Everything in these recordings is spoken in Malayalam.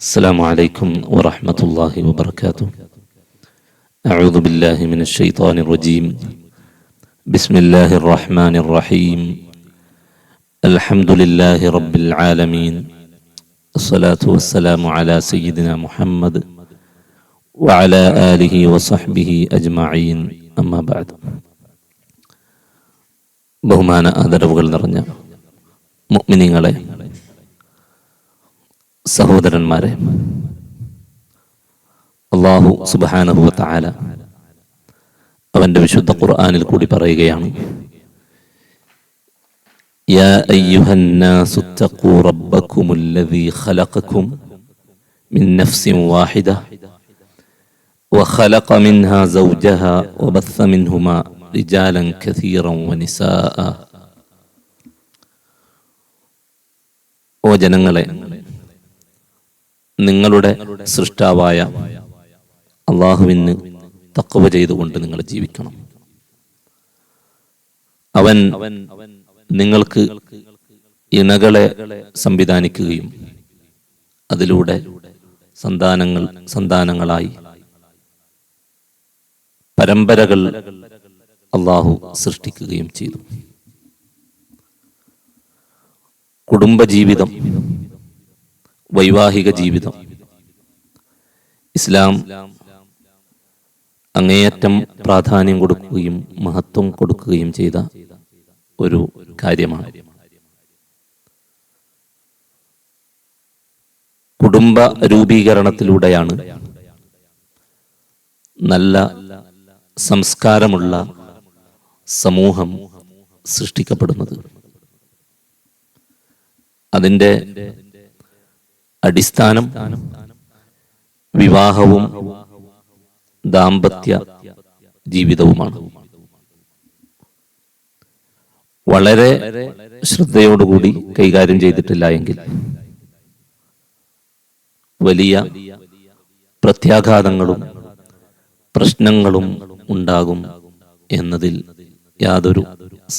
السلام عليكم ورحمة الله وبركاته أعوذ بالله من الشيطان الرجيم بسم الله الرحمن الرحيم الحمد لله رب العالمين الصلاة والسلام على سيدنا محمد وعلى آله وصحبه أجمعين أما بعد ബഹുമാന ആദരവുകൾ നിറഞ്ഞ മുഅ്മിനീങ്ങളെ സഹോദരന്മാരെ അള്ളാഹു സുബാനഹുവ താല അവന്റെ വിശുദ്ധ ഖുർആനിൽ കൂടി പറയുകയാണ് يا أيها الناس اتقوا ربكم الذي خلقكم من نفس واحدة وخلق منها زوجها وبث منهما رجالا كثيرا ونساء ഓ ജനങ്ങളെ നിങ്ങളുടെ സൃഷ്ടാവായ അള്ളാഹുവിന് തക്കവ ചെയ്തുകൊണ്ട് നിങ്ങൾ ജീവിക്കണം. അവൻ നിങ്ങൾക്ക് ഇണകളെ സംവിധാനിക്കുകയും അതിലൂടെ സന്താനങ്ങൾ സന്താനങ്ങളായി പരമ്പരകൾ അള്ളാഹു സൃഷ്ടിക്കുകയും ചെയ്തു. കുടുംബജീവിതം വൈവാഹിക ജീവിതം. ഇസ്ലാം അങ്ങേയറ്റം പ്രാധാന്യം കൊടുക്കുകയും മഹത്വം കൊടുക്കുകയും ചെയ്ത ഒരു കാര്യമാണ്. കുടുംബ രൂപീകരണത്തിലൂടെയാണ് നല്ല സംസ്കാരമുള്ള സമൂഹം സൃഷ്ടിക്കപ്പെടുന്നത്. അതിന്റെ അടിസ്ഥാനം വിവാഹവും ദാമ്പത്യ ജീവിതവുമാണ്. വളരെ ശ്രദ്ധയോടുകൂടി കൈകാര്യം ചെയ്തിട്ടില്ല എങ്കിൽ വലിയ പ്രത്യാഘാതങ്ങളും പ്രശ്നങ്ങളും ഉണ്ടാകും എന്നതിൽ യാതൊരു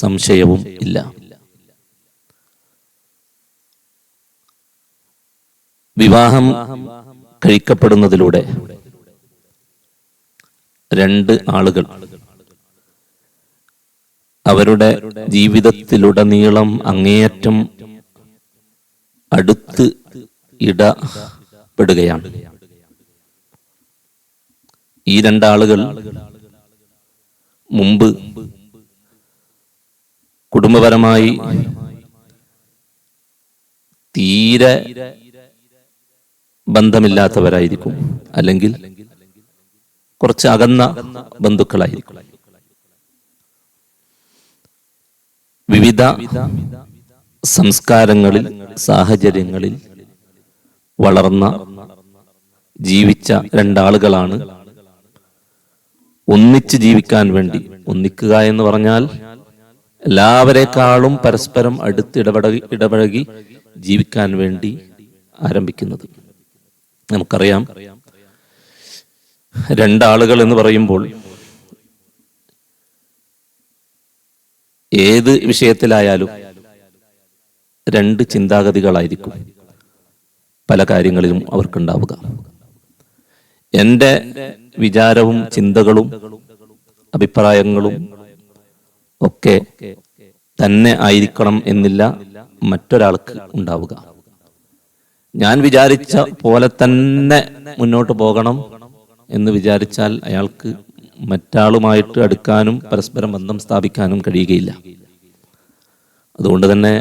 സംശയവും ഇല്ല. വിവാഹം കഴിക്കപ്പെടുന്നതിലൂടെ രണ്ട് ആളുകൾ അവരുടെ ജീവിതത്തിലുടനീളം അങ്ങേയറ്റം അടുത്ത് ഇടപെടുകയാണ്. ഈ രണ്ടാളുകൾ മുമ്പ് കുടുംബപരമായി തീരെ ബന്ധമില്ലാത്തവരായിരിക്കും. അല്ലെങ്കിൽ കുറച്ച് അകന്ന ബന്ധുക്കളായിരിക്കും. വിവിധ സംസ്കാരങ്ങളിൽ സാഹചര്യങ്ങളിൽ വളർന്ന ജീവിച്ച രണ്ടാളുകളാണ് ഒന്നിച്ച് ജീവിക്കാൻ വേണ്ടി ഒന്നിക്കുക എന്ന് പറഞ്ഞാൽ എല്ലാവരെക്കാളും പരസ്പരം അടുത്ത് ഇടപെടകി ഇടപഴകി ജീവിക്കാൻ വേണ്ടി ആരംഭിക്കുന്നത്. നമുക്കറിയാം. രണ്ടാളുകൾ എന്ന് പറയുമ്പോൾ ഏത് വിഷയത്തിലായാലും രണ്ട് ചിന്താഗതികളായിരിക്കും പല കാര്യങ്ങളിലും അവർക്കുണ്ടാവുക. എന്റെ വിചാരവും ചിന്തകളും അഭിപ്രായങ്ങളും ഒക്കെ തന്നെ ആയിരിക്കണം എന്നില്ല മറ്റൊരാൾക്ക് ഉണ്ടാവുക. ഞാൻ വിചാരിച്ച പോലെ തന്നെ മുന്നോട്ട് പോകണം എന്ന് വിചാരിച്ചാൽ അയാൾക്ക് മറ്റാളുമായിട്ട് അടുക്കാനും പരസ്പരം ബന്ധം സ്ഥാപിക്കാനും കഴിയുകയില്ല. അതുകൊണ്ട് തന്നെ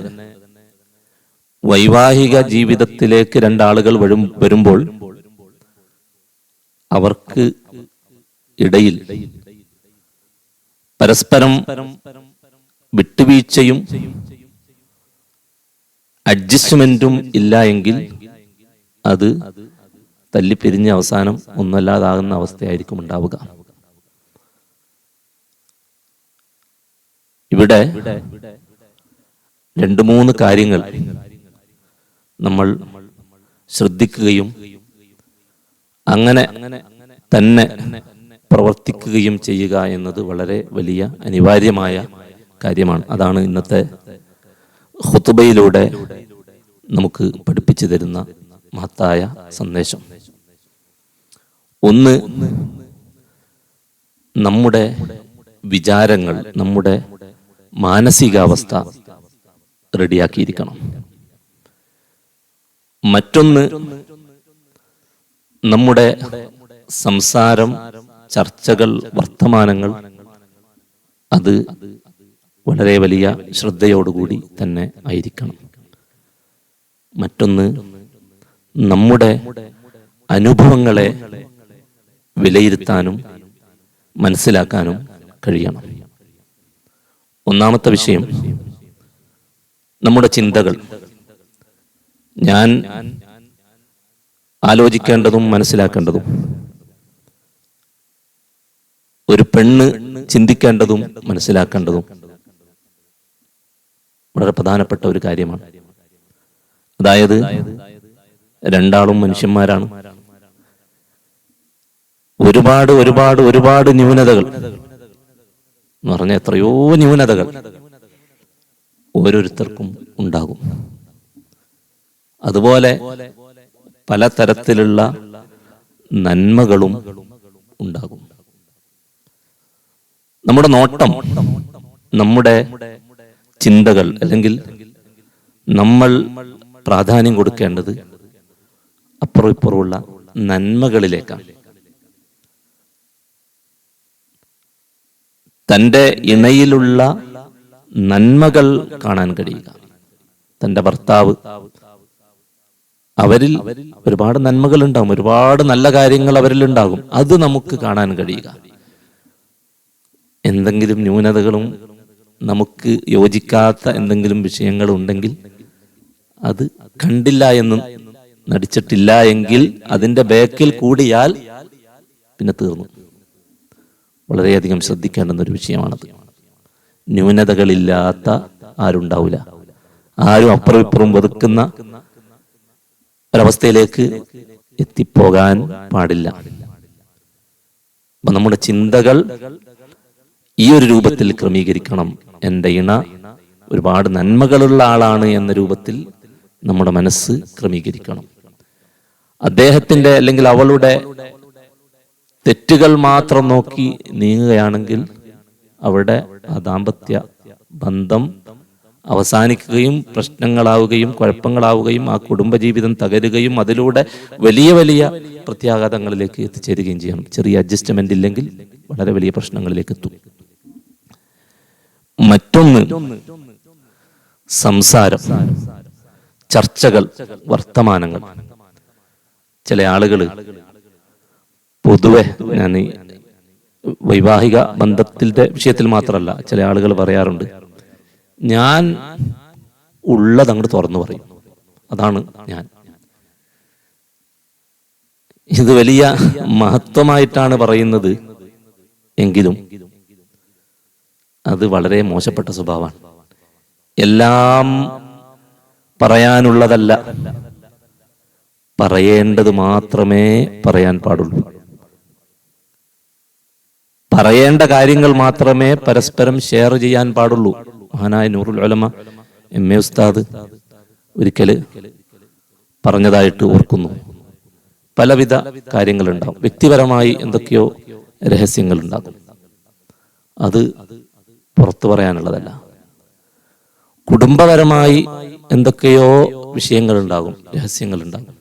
വൈവാഹിക ജീവിതത്തിലേക്ക് രണ്ടാളുകൾ വരും വരുമ്പോൾ അവർക്ക് ഇടയിൽ പരസ്പരം വിട്ടുവീഴ്ചയും അഡ്ജസ്റ്റ്മെന്റും ഇല്ല എങ്കിൽ അത് തല്ലിപ്പിരിഞ്ഞ അവസാനം ഒന്നല്ലാതാകുന്ന അവസ്ഥയായിരിക്കും ഉണ്ടാവുക. ഇവിടെ രണ്ട് മൂന്ന് കാര്യങ്ങൾ നമ്മൾ ശ്രദ്ധിക്കുകയും അങ്ങനെ തന്നെ പ്രവർത്തിക്കുകയും ചെയ്യുക എന്നത് വളരെ വലിയ അനിവാര്യമായ കാര്യമാണ്. അതാണ് ഇന്നത്തെ ഹുത്തുബയിലൂടെ നമുക്ക് പഠിപ്പിച്ചു തരുന്ന മഹത്തായ സന്ദേശം. ഒന്ന് നമ്മുടെ വിചാരങ്ങൾ നമ്മുടെ മാനസികാവസ്ഥ റെഡിയാക്കിയിരിക്കണം. മറ്റൊന്ന് നമ്മുടെ സംസാരം ചർച്ചകൾ വർത്തമാനങ്ങൾ അത് വളരെ വലിയ ശ്രദ്ധയോടുകൂടി തന്നെ ആയിരിക്കണം. മറ്റൊന്ന് നമ്മുടെ അനുഭവങ്ങളെ വിലയിരുത്താനും മനസ്സിലാക്കാനും കഴിയണം. ഒന്നാമത്തെ വിഷയം നമ്മുടെ ചിന്തകൾ. ഞാൻ ആലോചിക്കേണ്ടതും മനസ്സിലാക്കേണ്ടതും ഒരു പെണ്ണ് ചിന്തിക്കേണ്ടതും മനസ്സിലാക്കേണ്ടതും വളരെ പ്രധാനപ്പെട്ട ഒരു കാര്യമാണ്. അതായത് രണ്ടാളും മനുഷ്യന്മാരാണ്. ഒരുപാട് ഒരുപാട് ഒരുപാട് ന്യൂനതകൾ. എന്ന് പറഞ്ഞ എത്രയോ ന്യൂനതകൾ ഓരോരുത്തർക്കും ഉണ്ടാകും. അതുപോലെ പലതരത്തിലുള്ള നന്മകളും ഉണ്ടാകും. നമ്മുടെ നോട്ടം നമ്മുടെ ചിന്തകൾ അല്ലെങ്കിൽ നമ്മൾ പ്രാധാന്യം കൊടുക്കേണ്ടത് അപ്പുറം ഇപ്പുറമുള്ള നന്മകളിലേക്കാണ്. തന്റെ ഇണയിലുള്ള നന്മകൾ കാണാൻ കഴിയുക. തന്റെ ഭർത്താവ് അവരിൽ ഒരുപാട് നന്മകൾ ഉണ്ടാകും ഒരുപാട് നല്ല കാര്യങ്ങൾ അവരിൽ ഉണ്ടാകും അത് നമുക്ക് കാണാൻ കഴിയുക. എന്തെങ്കിലും ന്യൂനതകളും നമുക്ക് യോജിക്കാത്ത എന്തെങ്കിലും വിഷയങ്ങൾ ഉണ്ടെങ്കിൽ അത് കണ്ടില്ല എന്ന് നടിച്ചിട്ടില്ല എങ്കിൽ അതിന്റെ ബാക്കിൽ കൂടിയാൽ പിന്നെ തീർന്നു. വളരെയധികം ശ്രദ്ധിക്കേണ്ടുന്ന ഒരു വിഷയമാണത്. ന്യൂനതകളില്ലാത്ത ആരുണ്ടാവില്ല ആരും അപ്പുറം ഇപ്പുറം വെറുക്കുന്ന ഒരവസ്ഥയിലേക്ക് എത്തിപ്പോകാൻ പാടില്ല. നമ്മുടെ ചിന്തകൾ ഈ ഒരു രൂപത്തിൽ ക്രമീകരിക്കണം. എന്റെ ഇണ ഒരുപാട് നന്മകളുള്ള ആളാണ് എന്ന രൂപത്തിൽ നമ്മുടെ മനസ്സ് ക്രമീകരിക്കണം. അദ്ദേഹത്തിന്റെ അല്ലെങ്കിൽ അവളുടെ തെറ്റുകൾ മാത്രം നോക്കി നീങ്ങുകയാണെങ്കിൽ അവിടെ ആ ദാമ്പത്യ ബന്ധം അവസാനിക്കുകയും പ്രശ്നങ്ങളാവുകയും കുഴപ്പങ്ങളാവുകയും ആ കുടുംബജീവിതം തകരുകയും അതിലൂടെ വലിയ വലിയ പ്രത്യാഘാതങ്ങളിലേക്ക് എത്തിച്ചേരുകയും ചെയ്യണം ചെറിയ അഡ്ജസ്റ്റ്മെന്റ് ഇല്ലെങ്കിൽ വളരെ വലിയ പ്രശ്നങ്ങളിലേക്ക് എത്തും. മറ്റൊന്ന് സംസാരം ചർച്ചകൾ വർത്തമാനങ്ങൾ. ചില ആളുകൾ പൊതുവെ ഞാൻ വൈവാഹിക ബന്ധത്തിന്റെ വിഷയത്തിൽ മാത്രമല്ല ചില ആളുകൾ പറയാറുണ്ട് ഞാൻ ഉള്ളത് അങ്ങോട്ട് തുറന്നു പറയും. അതാണ് ഞാൻ. ഇത് വലിയ മഹത്വമായിട്ടാണ് പറയുന്നത് എങ്കിലും അത് വളരെ മോശപ്പെട്ട സ്വഭാവമാണ്. എല്ലാം പറയാനുള്ളതല്ല. പറയേണ്ടത് മാത്രമേ പറയാൻ പാടുള്ളൂ. പറയേണ്ട കാര്യങ്ങൾ മാത്രമേ പരസ്പരം ഷെയർ ചെയ്യാൻ പാടുള്ളൂ. മഹാനായ നൂറുൽ ഉലമ എം എ ഉസ്താദ് ഒരിക്കൽ പറഞ്ഞതായിട്ട് ഓർക്കുന്നു. പലവിധ കാര്യങ്ങളുണ്ടാവും. വ്യക്തിപരമായി എന്തൊക്കെയോ രഹസ്യങ്ങൾ ഉണ്ടാകും അത് പുറത്തു പറയാനുള്ളതല്ല. കുടുംബപരമായി എന്തൊക്കെയോ വിഷയങ്ങൾ ഉണ്ടാകും രഹസ്യങ്ങൾ ഉണ്ടാകും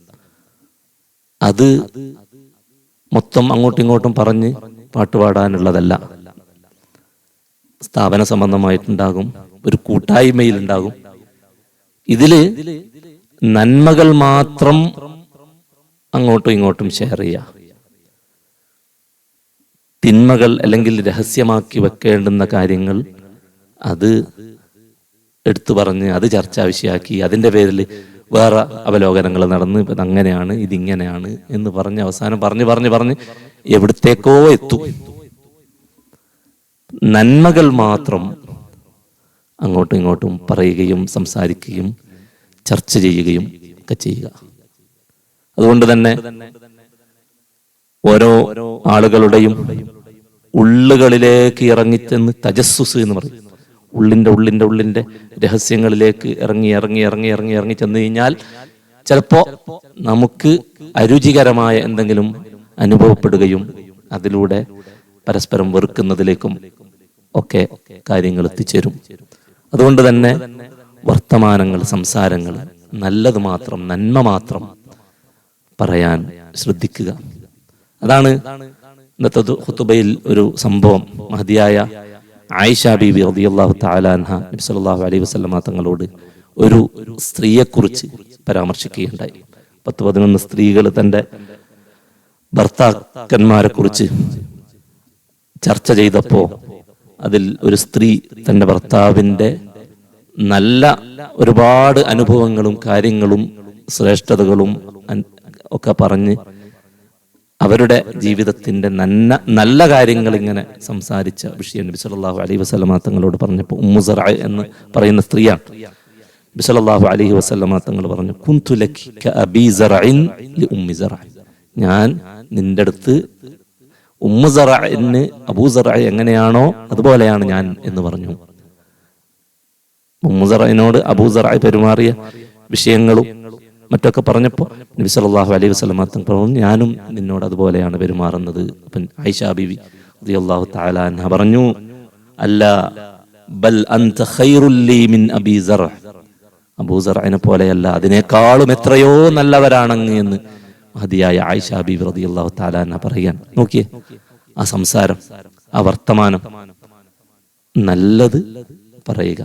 അത് മൊത്തം അങ്ങോട്ടും ഇങ്ങോട്ടും പറഞ്ഞ് പാട്ടുപാടാനുള്ളതല്ല സ്ഥാപന സംബന്ധമായിട്ടുണ്ടാകും ഒരു കൂട്ടായ്മയിൽ ഉണ്ടാകും ഇതിൽ നന്മകൾ മാത്രം അങ്ങോട്ടും ഇങ്ങോട്ടും ഷെയർ ചെയ്യുക. തിന്മകൾ അല്ലെങ്കിൽ രഹസ്യമാക്കി വെക്കേണ്ടുന്ന കാര്യങ്ങൾ അത് എടുത്തു പറഞ്ഞ് അത് ചർച്ചാ വിഷയമാക്കി അതിന്റെ പേരിൽ വേറെ അവലോകനങ്ങൾ നടന്ന് ഇപ്പം അങ്ങനെയാണ് ഇതിങ്ങനെയാണ് എന്ന് പറഞ്ഞ് അവസാനം പറഞ്ഞ് പറഞ്ഞ് പറഞ്ഞ് എവിടത്തേക്കോ എത്തും. നന്മകൾ മാത്രം അങ്ങോട്ടും ഇങ്ങോട്ടും പറയുകയും സംസാരിക്കുകയും ചർച്ച ചെയ്യുകയും ഒക്കെ ചെയ്യുക. അതുകൊണ്ട് തന്നെ ഓരോ ആളുകളുടെയും ഉള്ളുകളിലേക്ക് ഇറങ്ങിച്ചെന്ന് തജസ്സുസ് എന്ന് പറയും. ഉള്ളിന്റെ ഉള്ളിന്റെ ഉള്ളിന്റെ രഹസ്യങ്ങളിലേക്ക് ഇറങ്ങി ഇറങ്ങി ഇറങ്ങി ഇറങ്ങി ഇറങ്ങി ചെന്ന് കഴിഞ്ഞാൽ ചിലപ്പോൾ നമുക്ക് അരുചികരമായ എന്തെങ്കിലും അനുഭവപ്പെടുകയും അതിലൂടെ പരസ്പരം വെറുക്കുന്നതിലേക്കും ഒക്കെ കാര്യങ്ങൾ എത്തിച്ചേരും. അതുകൊണ്ട് തന്നെ വർത്തമാനങ്ങൾ സംസാരങ്ങൾ നല്ലത് മാത്രം നന്മ മാത്രം പറയാൻ ശ്രദ്ധിക്കുക. അതാണ് ഇന്നത്തെ ഹുത്തുബയിൽ ഒരു സംഭവം. മഹതിയായ ആയിഷ ബീബി റളിയല്ലാഹു തആല അൻഹ നബി സല്ലല്ലാഹു അലൈഹി വസല്ലമ തങ്ങളോട് ഒരു സ്ത്രീയെക്കുറിച്ച് പരാമർശിക്കുകയുണ്ടായി. പത്ത് പതിനൊന്ന് സ്ത്രീകൾ തന്റെ ഭർത്താക്കന്മാരെ കുറിച്ച് ചർച്ച ചെയ്തപ്പോൾ അതിൽ ഒരു സ്ത്രീ തന്റെ ഭർത്താവിന്റെ നല്ല ഒരുപാട് അനുഭവങ്ങളും കാര്യങ്ങളും ശ്രേഷ്ഠതകളും ഒക്കെ പറഞ്ഞ് അവരുടെ ജീവിതത്തിന്റെ നന്ന നല്ല കാര്യങ്ങൾ ഇങ്ങനെ സംസാരിച്ച വിഷയം നബി സല്ലല്ലാഹു അലൈഹി വസല്ലമ തങ്ങളോട് പറഞ്ഞപ്പോൾ ഉമ്മുസറ എന്ന് പറയുന്ന സ്ത്രീയാണ്. നബി സല്ലല്ലാഹു അലൈഹി തങ്ങൾ പറഞ്ഞു കുന്തു ലക്കി കഅബീ സറഇൻ ലി ഉമ്മി സറഅ. ഞാൻ നിന്റെ അടുത്ത് ഉമ്മു അബൂസറ എങ്ങനെയാണോ അതുപോലെയാണ് ഞാൻ എന്ന് പറഞ്ഞു. ഉമ്മുസറിനോട് അബൂസറായി പെരുമാറിയ വിഷയങ്ങളും മറ്റൊക്കെ പറഞ്ഞപ്പോൾ നബി സല്ലല്ലാഹു അലൈഹി വസല്ലം തങ്ങൾ പറഞ്ഞു ഞാനും നിന്നോട് അതുപോലെയാണ് പെരുമാറുന്നത്. അപ്പം ഐഷ ബിബി റളിയല്ലാഹു തആല അൻഹ പറഞ്ഞു അല്ല ബൽ അൻത ഖൈറുല്ലി മിൻ അബീ സറ അബൂസറയിനെ പോലെയല്ല അതിനേക്കാളും എത്രയോ നല്ലവരാണങ്ങ് എന്ന് മഹതിയായ ആയിഷ ബിബി തആല അൻഹ പറയാൻ നോക്കിയേ ആ സംസാരം ആ വർത്തമാനം നല്ലത് പറയുക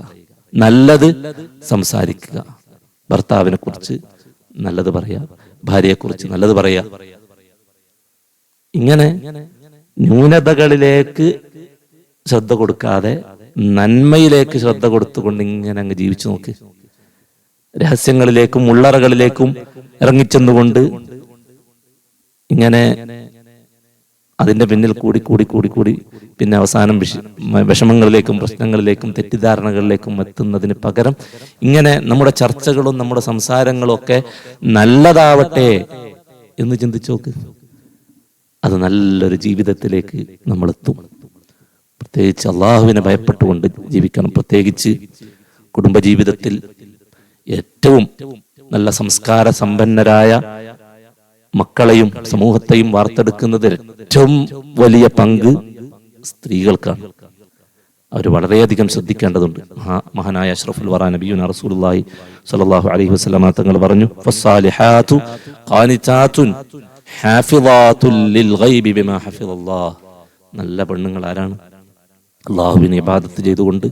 നല്ലത് സംസാരിക്കുക. ഭർത്താവിനെ കുറിച്ച് നല്ലത് പറയാ. ഭാര്യയെ കുറിച്ച് നല്ലത് പറയാ. ഇങ്ങനെ ന്യൂനതകളിലേക്ക് ശ്രദ്ധ കൊടുക്കാതെ നന്മയിലേക്ക് ശ്രദ്ധ കൊടുത്തുകൊണ്ട് ഇങ്ങനെ അങ്ങ് ജീവിച്ചു നോക്ക്. രഹസ്യങ്ങളിലേക്കും ഉള്ളറകളിലേക്കും ഇറങ്ങിച്ചെന്നുകൊണ്ട് ഇങ്ങനെ അതിന്റെ പിന്നിൽ കൂടി കൂടി കൂടി കൂടി പിന്നെ അവസാനം വിഷ വിഷമങ്ങളിലേക്കും പ്രശ്നങ്ങളിലേക്കും തെറ്റിദ്ധാരണകളിലേക്കും എത്തുന്നതിന് പകരം ഇങ്ങനെ നമ്മുടെ ചർച്ചകളും നമ്മുടെ സംസാരങ്ങളും ഒക്കെ നല്ലതാവട്ടെ എന്ന് ചിന്തിച്ചു നോക്ക്. അത് നല്ലൊരു ജീവിതത്തിലേക്ക് നമ്മൾ എത്തും പ്രത്യേകിച്ച് അള്ളാഹുവിനെ ഭയപ്പെട്ടുകൊണ്ട് ജീവിക്കണം. പ്രത്യേകിച്ച് കുടുംബജീവിതത്തിൽ ഏറ്റവും നല്ല സംസ്കാര സമ്പന്നരായ മക്കളെയും സമൂഹത്തെയും വാർത്തെടുക്കുന്നതിൽ ഏറ്റവും വലിയ പങ്ക് സ്ത്രീകൾക്കാണ്. അവർ വളരെയധികം ശ്രദ്ധിക്കേണ്ടതുണ്ട്. മഹാ- മഹാനായ അഷ്റഫുൽ വറ നബിയു റസൂലുള്ളാഹി സ്വല്ലല്ലാഹു അലൈഹി വസല്ലമ തങ്ങൾ പറഞ്ഞു ലിൽ ഗൈബി ബിമാ നല്ല പെണ്ണുങ്ങൾ ആരാണ്? അള്ളാഹുവിനെ ഇബാദത്ത് ചെയ്തുകൊണ്ട്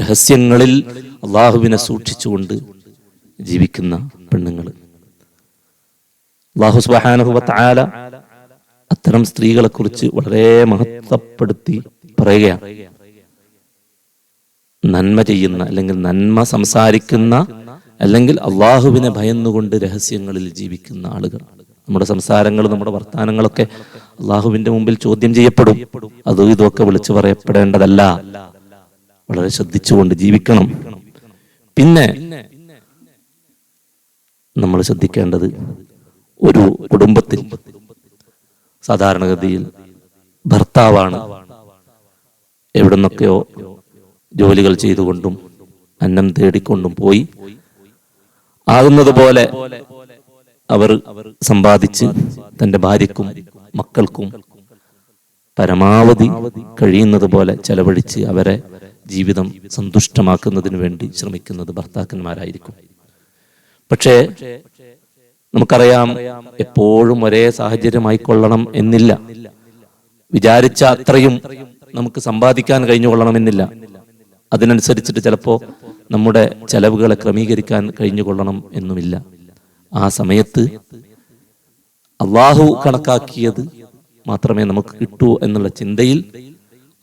രഹസ്യങ്ങളിൽ അള്ളാഹുവിനെ സൂക്ഷിച്ചുകൊണ്ട് ജീവിക്കുന്ന പെണ്ണുങ്ങൾ. അള്ളാഹു സുബ്ഹാനഹു ആല അത്തരം സ്ത്രീകളെ കുറിച്ച് വളരെ മഹത്വപ്പെടുത്തി പറയുകയാണ്. നന്മ ചെയ്യുന്ന അല്ലെങ്കിൽ നന്മ സംസാരിക്കുന്ന അല്ലെങ്കിൽ അള്ളാഹുവിനെ ഭയന്നുകൊണ്ട് രഹസ്യങ്ങളിൽ ജീവിക്കുന്ന ആളുകൾ. നമ്മുടെ സംസാരങ്ങൾ നമ്മുടെ വർത്തമാനങ്ങളൊക്കെ അള്ളാഹുവിന്റെ മുമ്പിൽ ചോദ്യം ചെയ്യപ്പെടും. അതും ഇതൊക്കെ വിളിച്ചു പറയപ്പെടേണ്ടതല്ല. വളരെ ശ്രദ്ധിച്ചുകൊണ്ട് ജീവിക്കണം. പിന്നെ നമ്മൾ ശ്രദ്ധിക്കേണ്ടത് ഒരു കുടുംബത്തിൽ സാധാരണഗതിയിൽ ഭർത്താവാണ് എവിടുന്നൊക്കെയോ ജോലികൾ ചെയ്തുകൊണ്ടും അന്നം തേടിക്കൊണ്ടും പോയി. ആകുന്നത് പോലെ അവർ സമ്പാദിച്ച് തന്റെ ഭാര്യക്കും മക്കൾക്കും പരമാവധി കഴിയുന്നത് പോലെ ചെലവഴിച്ച് അവരെ ജീവിതം സന്തുഷ്ടമാക്കുന്നതിന് വേണ്ടി ശ്രമിക്കുന്നത് ഭർത്താക്കന്മാരായിരിക്കും. പക്ഷേ നമുക്കറിയാം എപ്പോഴും ഒരേ സാഹചര്യമായിക്കൊള്ളണം എന്നില്ല. വിചാരിച്ച അത്രയും നമുക്ക് സമ്പാദിക്കാൻ കഴിഞ്ഞുകൊള്ളണമെന്നില്ല. അതിനനുസരിച്ചിട്ട് ചിലപ്പോ നമ്മുടെ ചെലവുകളെ ക്രമീകരിക്കാൻ കഴിഞ്ഞുകൊള്ളണം എന്നുമില്ല. ആ സമയത്ത് അള്ളാഹു കണക്കാക്കിയത് മാത്രമേ നമുക്ക് കിട്ടൂ എന്നുള്ള ചിന്തയിൽ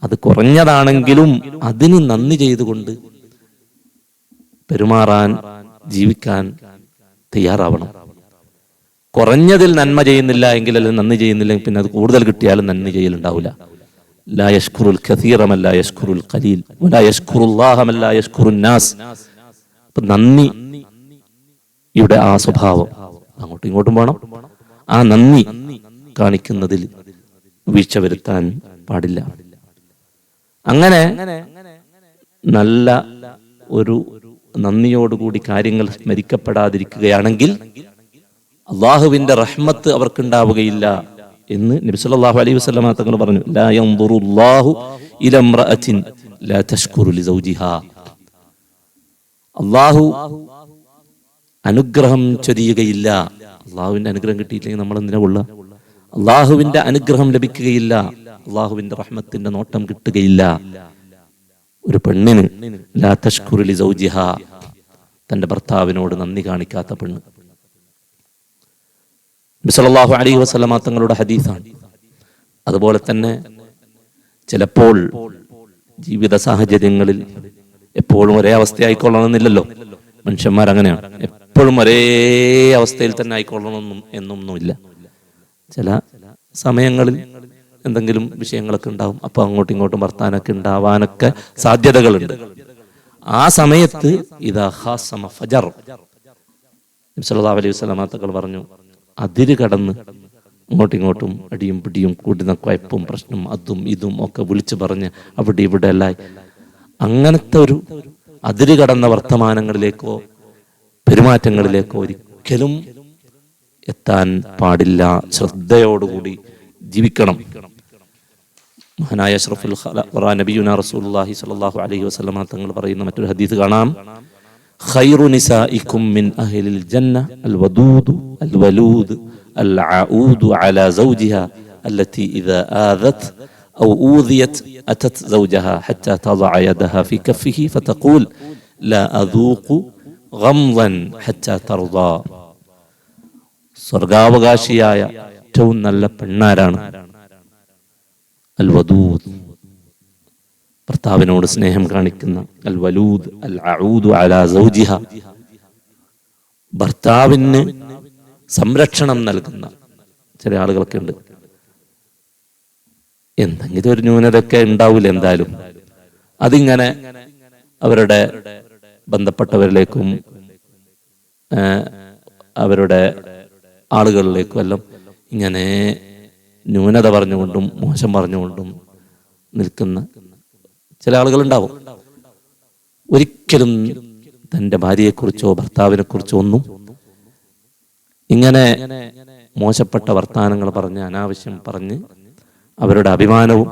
അത് കുറഞ്ഞതാണെങ്കിലും അതിന് നന്ദി ചെയ്തുകൊണ്ട് പെരുമാറാൻ ജീവിക്കാൻ തയ്യാറാവണം. കുറഞ്ഞതിൽ നന്മ ചെയ്യുന്നില്ല എങ്കിൽ അല്ലെങ്കിൽ നന്ദി ചെയ്യുന്നില്ലെങ്കിൽ പിന്നെ അത് കൂടുതൽ കിട്ടിയാലും നന്ദി ചെയ്യലുണ്ടാവില്ല. ലാ യഷ്കുറുൽ കഥീറമല്ല യഷ്കുറുൽ ഖലീൽ വലാ യഷ്കുറുല്ലാഹമല്ല യഷ്കുറുൻ നാസ്. നന്ദി ഇവിടെ ആ സ്വഭാവം. അങ്ങോട്ടും ഇങ്ങോട്ടും വേണം ആ നന്ദി കാണിക്കുന്നതിൽ വീഴ്ച വരുത്താൻ പാടില്ല. അങ്ങനെ നല്ല ഒരു നന്ദിയോടുകൂടി കാര്യങ്ങൾ സ്മരിക്കപ്പെടാതിരിക്കുകയാണെങ്കിൽ അള്ളാഹുവിന്റെ റഹ്മത്ത് അവർക്കുണ്ടാവുകയില്ല എന്ന് നബി സല്ലല്ലാഹു അലൈഹി വസല്ലമ തങ്ങൾ പറഞ്ഞു. ലാ അള്ളാഹു അനുഗ്രഹം ചൊരിയുകയില്ല. അള്ളാഹുവിന്റെ അനുഗ്രഹം കിട്ടിയില്ലെങ്കിൽ നമ്മൾ എന്തിനാ കൊള്ള അള്ളാഹുവിന്റെ അനുഗ്രഹം ലഭിക്കുകയില്ല. അള്ളാഹുവിന്റെ റഹ്മത്തിന്റെ നോട്ടം കിട്ടുകയില്ല. ഒരു പെണ്ണിന് ലാ തഷ്കുറുലി ലിസൗജിഹ തന്റെ ഭർത്താവിനോട് നന്ദി കാണിക്കാത്ത പെണ്ണ്. ബിസലല്ലാഹു അലി വസല്ലമ തങ്ങളുടെ ഹദീസാണ്. അതുപോലെ തന്നെ ചിലപ്പോൾ ജീവിത സാഹചര്യങ്ങളിൽ എപ്പോഴും ഒരേ അവസ്ഥയായിക്കൊള്ളണമെന്നില്ലല്ലോ. മനുഷ്യന്മാർ അങ്ങനെയാണ്. എപ്പോഴും ഒരേ അവസ്ഥയിൽ തന്നെ ആയിക്കൊള്ളണമെന്നും എന്നൊന്നുമില്ല. ചില സമയങ്ങളിൽ എന്തെങ്കിലും വിഷയങ്ങളൊക്കെ ഉണ്ടാവും. അപ്പൊ അങ്ങോട്ടും ഇങ്ങോട്ടും വർത്താനൊക്കെ ഉണ്ടാവാനൊക്കെ സാധ്യതകളുണ്ട്. ആ സമയത്ത് ഇതാ ഫജർ. അലൈഹി വസല്ലമ തങ്ങൾ പറഞ്ഞു അതിര് കടന്ന് ഇങ്ങോട്ടിങ്ങോട്ടും അടിയും പിടിയും കൂടുന്ന കുഴപ്പും പ്രശ്നം അതും ഇതും ഒക്കെ വിളിച്ചു പറഞ്ഞ് അവിടെ ഇവിടെ എല്ലാം അങ്ങനത്തെ ഒരു അതിര് കടന്ന വർത്തമാനങ്ങളിലേക്കോ പെരുമാറ്റങ്ങളിലേക്കോ ഒരിക്കലും എത്താൻ പാടില്ല. ശ്രദ്ധയോടുകൂടി ജീവിക്കണം. മഹാനായ അഷ്റഫുൽ നബിയുന റസൂലുള്ളാഹി സ്വല്ലല്ലാഹു അലൈഹി വസല്ലമ തങ്ങൾ പറയുന്ന മറ്റൊരു ഹദീസ് കാണാം. ഖൈറു നിസാഇക്കും മിൻ അഹ്ലിൽ ജന്ന അൽ വദൂദ് അൽ വലൂദ് അൽ ആഊദ് അലാ സൗജിഹാ التي إذا آذت أو أوذيت أتت زوجها حتى تضع يدها في كفه فتقول لا أذوق غمضا حتى ترضى സ്വർഗാവകാശിയായ ഏറ്റവും നല്ല പെണ്ണാരാണ് അൽ വദൂദ് ഭർത്താവിനോട് സ്നേഹം കാണിക്കുന്ന അൽ വലൂദ് അൽ അഊദു അലാ സൗജിഹ. ഭർത്താവിന് സംരക്ഷണം നൽകുന്ന ചില ആളുകളൊക്കെ ഉണ്ട്. എന്തെങ്കിലും ഒരു ന്യൂനതയൊക്കെ ഉണ്ടാവില്ല എന്തായാലും. അതിങ്ങനെ അവരുടെ ബന്ധപ്പെട്ടവരിലേക്കും അവരുടെ ആളുകളിലേക്കും എല്ലാം ഇങ്ങനെ ന്യൂനത പറഞ്ഞുകൊണ്ടും മോശം പറഞ്ഞുകൊണ്ടും നിൽക്കുന്ന ചില ആളുകളുണ്ടാവും. ഒരിക്കലും തന്റെ ഭാര്യയെക്കുറിച്ചോ ഭർത്താവിനെക്കുറിച്ചോ ഒന്നും ഇങ്ങനെ മോശപ്പെട്ട വർത്തമാനങ്ങൾ പറഞ്ഞ് അനാവശ്യം പറഞ്ഞ് അവരുടെ അഭിമാനവും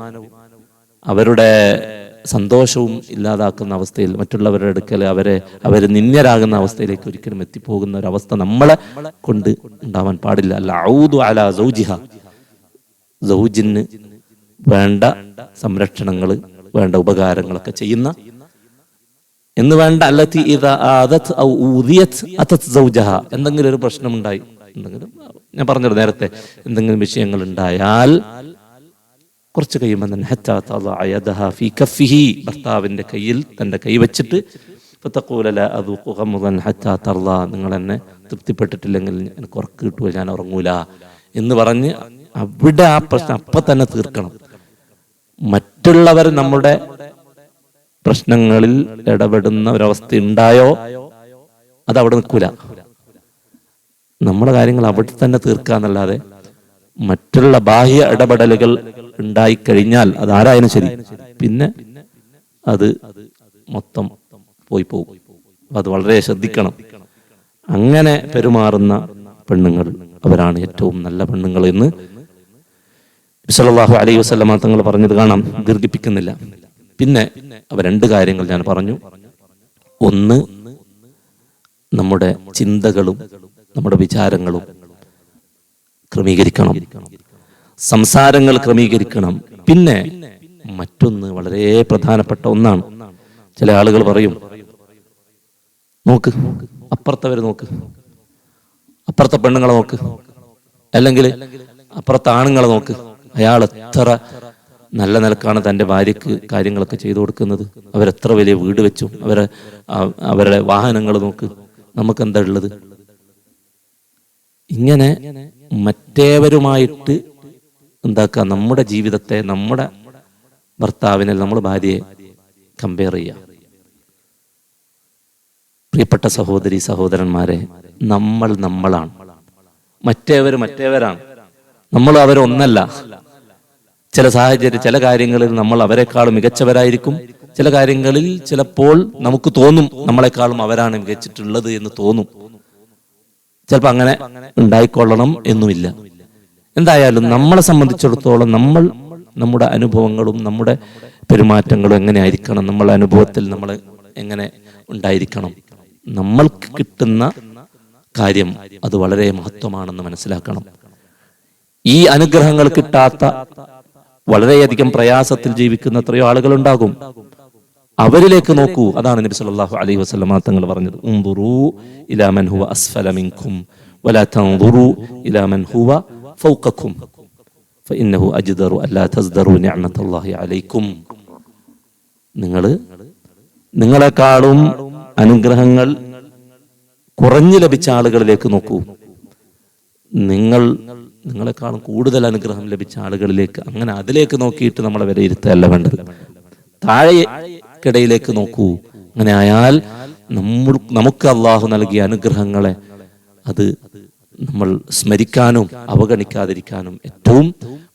അവരുടെ സന്തോഷവും ഇല്ലാതാക്കുന്ന അവസ്ഥയിൽ മറ്റുള്ളവരുടെ അടുക്കൽ അവരെ അവർ നിന്യരാകുന്ന അവസ്ഥയിലേക്ക് ഒരിക്കലും എത്തിപ്പോകുന്ന ഒരു അവസ്ഥ നമ്മളെ കൊണ്ട് ഉണ്ടാവാൻ പാടില്ല. അല്ല ഔദു അല സൗജിഹ. സൗജിന് വേണ്ട സംരക്ഷണങ്ങൾ വേണ്ട ഉപകാരങ്ങളൊക്കെ ചെയ്യുന്ന. എന്ന് വേണ്ട അല്ലത്തി എന്തെങ്കിലും ഒരു പ്രശ്നമുണ്ടായി. എന്തെങ്കിലും ഞാൻ പറഞ്ഞു നേരത്തെ എന്തെങ്കിലും വിഷയങ്ങൾ ഉണ്ടായാൽ കുറച്ച് കഴിയുമ്പോൾ തന്നെ കയ്യിൽ തന്റെ കൈ വെച്ചിട്ട് നിങ്ങൾ എന്നെ തൃപ്തിപ്പെട്ടിട്ടില്ലെങ്കിൽ എനിക്ക് ഉറക്ക് കിട്ടുക ഞാൻ ഉറങ്ങൂല. എന്ന് പറഞ്ഞ് അവിടെ ആ പ്രശ്നം അപ്പൊ തന്നെ തീർക്കണം. മറ്റുള്ളവർ നമ്മുടെ പ്രശ്നങ്ങളിൽ ഇടപെടുന്ന ഒരവസ്ഥ ഉണ്ടായോ? അത് അവിടെ നിൽക്കൂല. നമ്മുടെ കാര്യങ്ങൾ അവിടെ തന്നെ തീർക്കാന്നല്ലാതെ മറ്റുള്ള ബാഹ്യ ഇടപെടലുകൾ ഉണ്ടായി കഴിഞ്ഞാൽ അത് ആരായാലും ശരി. പിന്നെ അത് മൊത്തം പോയി പോകും. അത് വളരെ ശ്രദ്ധിക്കണം. അങ്ങനെ പെരുമാറുന്ന പെണ്ണുങ്ങൾ അവരാണ് ഏറ്റവും നല്ല പെണ്ണുങ്ങൾ എന്ന് സല്ലല്ലാഹു അലൈഹി വസ്ലമ തങ്ങൾ പറഞ്ഞത് കാണാം ദീർഘിപ്പിക്കുന്നില്ല. പിന്നെ അവ രണ്ട് കാര്യങ്ങൾ ഞാൻ പറഞ്ഞു. ഒന്ന് നമ്മുടെ ചിന്തകളും നമ്മുടെ വിചാരങ്ങളും ക്രമീകരിക്കണം. സംസാരങ്ങൾ ക്രമീകരിക്കണം. പിന്നെ മറ്റൊന്ന് വളരെ പ്രധാനപ്പെട്ട ഒന്നാണ്. ചില ആളുകൾ പറയും നോക്ക് അപ്പുറത്തവര് നോക്ക്. അപ്പുറത്തെ പെണ്ണുങ്ങളെ നോക്ക്. അല്ലെങ്കിൽ അപ്പുറത്തെ ആണുങ്ങളെ നോക്ക്. അയാൾ എത്ര നല്ല നിലക്കാണ് തന്റെ ഭാര്യക്ക് കാര്യങ്ങളൊക്കെ ചെയ്തു കൊടുക്കുന്നത്. അവരെത്ര വലിയ വീട് വെച്ചു. അവരെ അവരുടെ വാഹനങ്ങൾ നോക്ക്. നമുക്ക് എന്താ ഉള്ളത്? ഇങ്ങനെ മറ്റേവരുമായിട്ട് എന്താക്കുക നമ്മുടെ ജീവിതത്തെ നമ്മുടെ ഭർത്താവിനെ നമ്മൾ ഭാര്യയെ കമ്പയർ ചെയ്യുക പ്രിയപ്പെട്ട സഹോദരി സഹോദരന്മാരെ നമ്മൾ നമ്മളാണ്. മറ്റേവർ മറ്റേവരാണ്. നമ്മൾ അവരൊന്നല്ല. ചില സാഹചര്യം ചില കാര്യങ്ങളിൽ നമ്മൾ അവരെക്കാൾ മികച്ചവരായിരിക്കും. ചില കാര്യങ്ങളിൽ ചിലപ്പോൾ നമുക്ക് തോന്നും നമ്മളെക്കാളും അവരാണ് മികച്ചിട്ടുള്ളത് എന്ന് തോന്നും. ചിലപ്പോൾ അങ്ങനെ ഉണ്ടായിക്കൊള്ളണം എന്നുമില്ല. എന്തായാലും നമ്മളെ സംബന്ധിച്ചിടത്തോളം നമ്മൾ നമ്മുടെ അനുഭവങ്ങളും നമ്മുടെ പെരുമാറ്റങ്ങളും എങ്ങനെ ആയിരിക്കണം നമ്മളെ അനുഭവത്തിൽ നമ്മൾ എങ്ങനെ ഉണ്ടായിരിക്കണം നമ്മൾക്ക് കിട്ടുന്ന കാര്യം അത് വളരെ മഹത്വമാണെന്ന് മനസ്സിലാക്കണം. ഈ അനുഗ്രഹങ്ങൾ കിട്ടാത്ത വളരെയധികം പ്രയാസത്തിൽ ജീവിക്കുന്ന എത്രയോ ആളുകൾ ഉണ്ടാകും അവരിലേക്ക് നോക്കൂ. അതാണ് നബി സല്ലല്ലാഹു അലൈഹി വസല്ലമ തങ്ങൾ പറഞ്ഞത്. ഉംദുറു ഇലാ മൻ ഹുവ അസ്ഫല മിൻകും വലാ തൻദുറു ഇലാ മൻ ഹുവ ഫൗഖക്കും ഫഇന്നഹു അജ്ദറു അല്ലാ തസ്ദറു നിഅമത്തല്ലാഹി അലൈക്കും നിങ്ങൾ നിങ്ങളെക്കാളും അനുഗ്രഹങ്ങൾ കുറഞ്ഞു ലഭിച്ച ആളുകളിലേക്ക് നോക്കൂ. നിങ്ങൾ നിങ്ങളെക്കാളും കൂടുതൽ അനുഗ്രഹം ലഭിച്ച ആളുകളിലേക്ക് അങ്ങനെ അതിലേക്ക് നോക്കിയിട്ട് നമ്മളെ വിലയിരുത്തല്ല വേണ്ടത്. താഴെക്കിടയിലേക്ക് നോക്കൂ. അങ്ങനെ ആയാൽ നമ്മൾ നമുക്ക് അള്ളാഹു നൽകിയ അനുഗ്രഹങ്ങളെ അത് നമ്മൾ സ്മരിക്കാനും അവഗണിക്കാതിരിക്കാനും ഏറ്റവും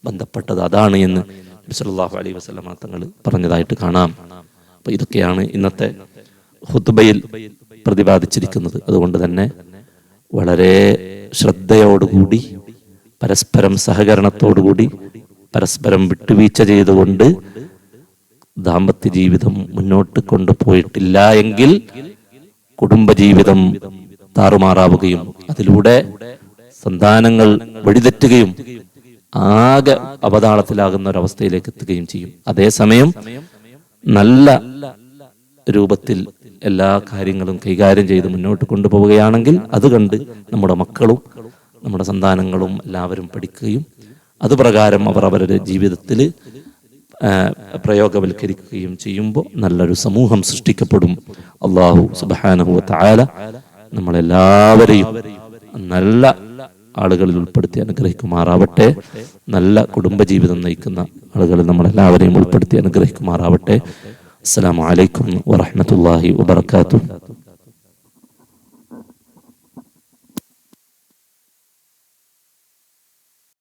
ബന്ധപ്പെട്ടത് അതാണ് എന്ന് നബി സല്ലല്ലാഹു അലൈഹി വസല്ലമ തങ്ങൾ പറഞ്ഞതായിട്ട് കാണാം. അപ്പൊ ഇതൊക്കെയാണ് ഇന്നത്തെ ഹുത്തുബയിൽ പ്രതിപാദിച്ചിരിക്കുന്നത്. അതുകൊണ്ട് തന്നെ വളരെ ശ്രദ്ധയോടുകൂടി പരസ്പരം സഹകരണത്തോടുകൂടി പരസ്പരം വിട്ടുവീഴ്ച ചെയ്തുകൊണ്ട് ദാമ്പത്യ ജീവിതം മുന്നോട്ട് കൊണ്ടുപോയിട്ടില്ല എങ്കിൽ കുടുംബജീവിതം താറുമാറാവുകയും അതിലൂടെ സന്താനങ്ങൾ വഴിതെറ്റുകയും ആകെ അവതാളത്തിലാകുന്ന ഒരവസ്ഥയിലേക്ക് എത്തുകയും ചെയ്യും. അതേസമയം നല്ല രൂപത്തിൽ എല്ലാ കാര്യങ്ങളും കൈകാര്യം ചെയ്ത് മുന്നോട്ട് കൊണ്ടുപോവുകയാണെങ്കിൽ അത് കണ്ട് നമ്മുടെ മക്കളും നമ്മുടെ സന്താനങ്ങളും എല്ലാവരും പഠിക്കുകയും അതുപ്രകാരം അവർ അവരുടെ ജീവിതത്തിൽ പ്രയോഗവൽക്കരിക്കുകയും ചെയ്യുമ്പോൾ നല്ലൊരു സമൂഹം സൃഷ്ടിക്കപ്പെടും. അള്ളാഹു സുബാനഹു താല നമ്മളെല്ലാവരെയും നല്ല ആളുകളിൽ ഉൾപ്പെടുത്തി അനുഗ്രഹിക്കുമാറാവട്ടെ. നല്ല കുടുംബജീവിതം നയിക്കുന്ന ആളുകളിൽ നമ്മളെല്ലാവരെയും ഉൾപ്പെടുത്തി അനുഗ്രഹിക്കുമാറാവട്ടെ. അസ്സാം വലൈക്കും വറഹ്മത്തുള്ളാഹി വബർക്കാത്തു